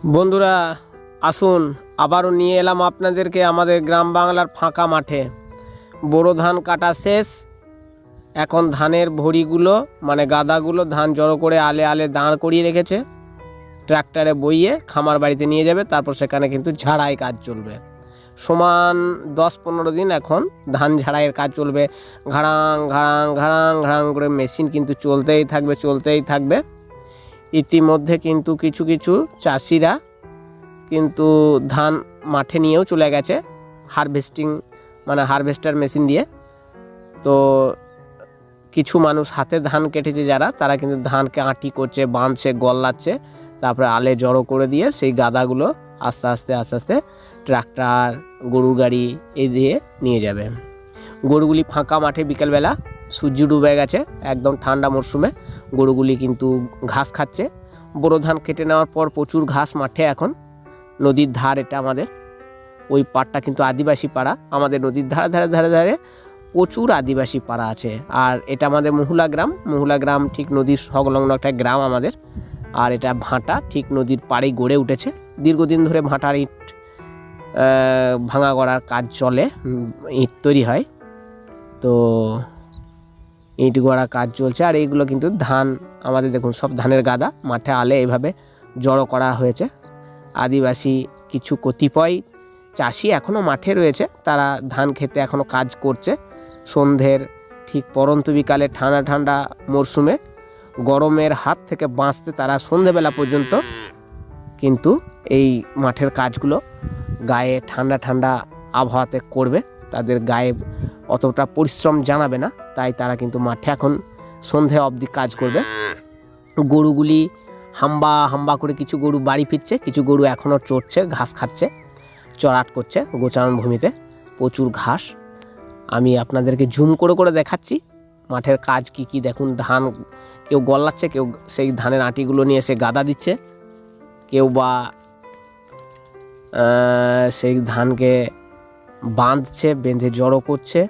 বন্ধুরা, আসুন আবারও নিয়ে এলাম আপনাদেরকে আমাদের গ্রাম বাংলার ফাঁকা মাঠে। বোরো ধান কাটা শেষ। এখন ধানের ভড়িগুলো মানে গাদাগুলো ধান জড়ো করে আলে আলে দাঁড় করিয়ে রেখেছে। ট্রাক্টরে বইয়ে খামার বাড়িতে নিয়ে যাবে, তারপর সেখানে কিন্তু ঝাড়াই কাজ চলবে। সমান দশ পনেরো দিন এখন ধান ঝাড়াইয়ের কাজ চলবে। ঘাড়াং ঘাড়াং ঘাড়াং ঘাড়াং করে মেশিন কিন্তু চলতেই থাকবে চলতেই থাকবে। ইতিমধ্যে কিন্তু কিছু কিছু চাষিরা কিন্তু ধান মাঠে নিয়েও চলে গেছে হারভেস্টিং মানে হারভেস্টার মেশিন দিয়ে। তো কিছু মানুষ হাতে ধান কেটেছে যারা, তারা কিন্তু ধানকে আঁটি করছে, বাঁধছে, গল্লাচ্ছে, তারপরে আলে জড়ো করে দিয়ে সেই গাদাগুলো আস্তে আস্তে আস্তে আস্তে ট্রাক্টর, গরুর গাড়ি এই দিয়ে নিয়ে যাবে। গরুগুলি ফাঁকা মাঠে বিকেলবেলা, সূর্য ডুবে গেছে একদম ঠান্ডা মরশুমে। গরুগুলি কিন্তু ঘাস খাচ্ছে। বোরো ধান কেটে নেওয়ার পর প্রচুর ঘাস মাঠে এখন। নদীর ধার এটা আমাদের। ওই পাড়টা কিন্তু আদিবাসী পাড়া। আমাদের নদীর ধারে ধারে ধারে ধারে প্রচুর আদিবাসী পাড়া আছে। আর এটা আমাদের মহুলা গ্রাম। মহুলা গ্রাম ঠিক নদীর সংলগ্ন একটা গ্রাম আমাদের। আর এটা ভাঁটা ঠিক নদীর পাড়েই গড়ে উঠেছে। দীর্ঘদিন ধরে ভাঁটার ইট ভাঙা গড়ার কাজ চলে। ইট তৈরি হয়। তো ইট গড়া কাজ চলছে আর এইগুলো কিন্তু ধান, আমাদের দেখুন সব ধানের গাদা, মাঠে আলে এইভাবে জড়ো করা হয়েছে। আদিবাসী কিছু কতিপয় চাষি এখনও মাঠে রয়েছে, তারা ধান খেতে এখনও কাজ করছে। সন্ধ্যের ঠিক পরন্ত বিকালে ঠান্ডা ঠান্ডা মরশুমে গরমের হাত থেকে বাঁচতে তারা সন্ধেবেলা পর্যন্ত কিন্তু এই মাঠের কাজগুলো গায়ে ঠান্ডা ঠান্ডা আবহাওয়াতে করবে, তাদের গায়ে অতটা পরিশ্রম জানাবে না, তাই তারা কিন্তু মাঠে এখন সন্ধে অবধি কাজ করবে। গরুগুলি হাম্বা হাম্বা করে কিছু গরু বাড়ি ফিরছে, কিছু গরু এখনও চড়ছে, ঘাস খাচ্ছে, চড়াট করছে গোচারণ ভূমিতে। প্রচুর ঘাস। আমি আপনাদেরকে জুম করে করে দেখাচ্ছি, মাঠের কাজ কি কি দেখুন, ধান কেউ গল্লাচ্ছে, কেউ সেই ধানের আটিগুলো নিয়ে এসে গাদা দিচ্ছে, কেউ বা সেই ধানকে বাঁধছে, বেঁধে জড়ো করছে।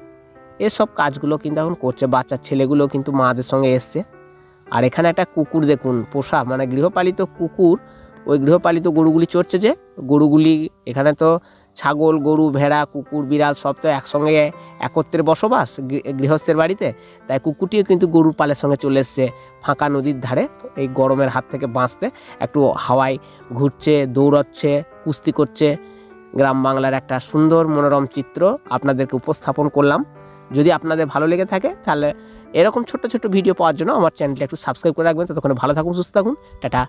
এসব কাজগুলো কিন্তু এখন করছে বাচ্চার ছেলেগুলো কিন্তু মাদের সঙ্গে এসছে। আর এখানে একটা কুকুর দেখুন, পোষা মানে গৃহপালিত কুকুর, ওই গৃহপালিত গরুগুলি চড়ছে যে, গরুগুলি এখানে তো ছাগল, গরু, ভেড়া, কুকুর, বিড়াল সব তো একসঙ্গে একত্রে বসবাস গৃহস্থের বাড়িতে। তাই কুকুরটিও কিন্তু গরুর পালের সঙ্গে চলে এসছে ফাঁকা নদীর ধারে, এই গরমের হাত থেকে বাঁচতে। একটু হাওয়ায় ঘুরছে, দৌড়াচ্ছে, কুস্তি করছে। গ্রাম বাংলার একটা সুন্দর মনোরম চিত্র আপনাদেরকে উপস্থাপন করলাম। যদি আপনাদের ভালো লেগে থাকে, তাহলে এরকম ছোট্ট ছোট্ট ভিডিও পাওয়ার জন্য আমার চ্যানেলটা একটু সাবস্ক্রাইব করে রাখবেন। ততক্ষণে ভালো থাকুন, সুস্থ থাকুন। টাটা।